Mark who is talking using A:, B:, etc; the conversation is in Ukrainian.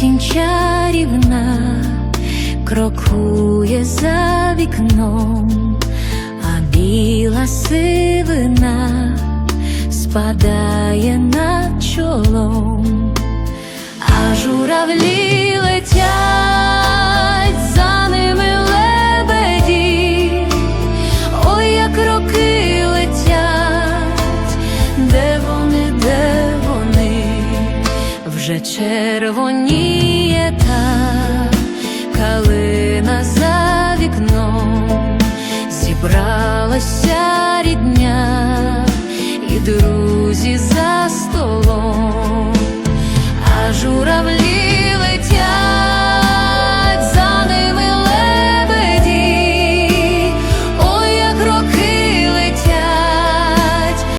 A: осінь чарівна крокує за вікном, а біла сивина спадає на чолом, а журавлі. Вже червоніє та калина за вікном, зібралася рідня і друзі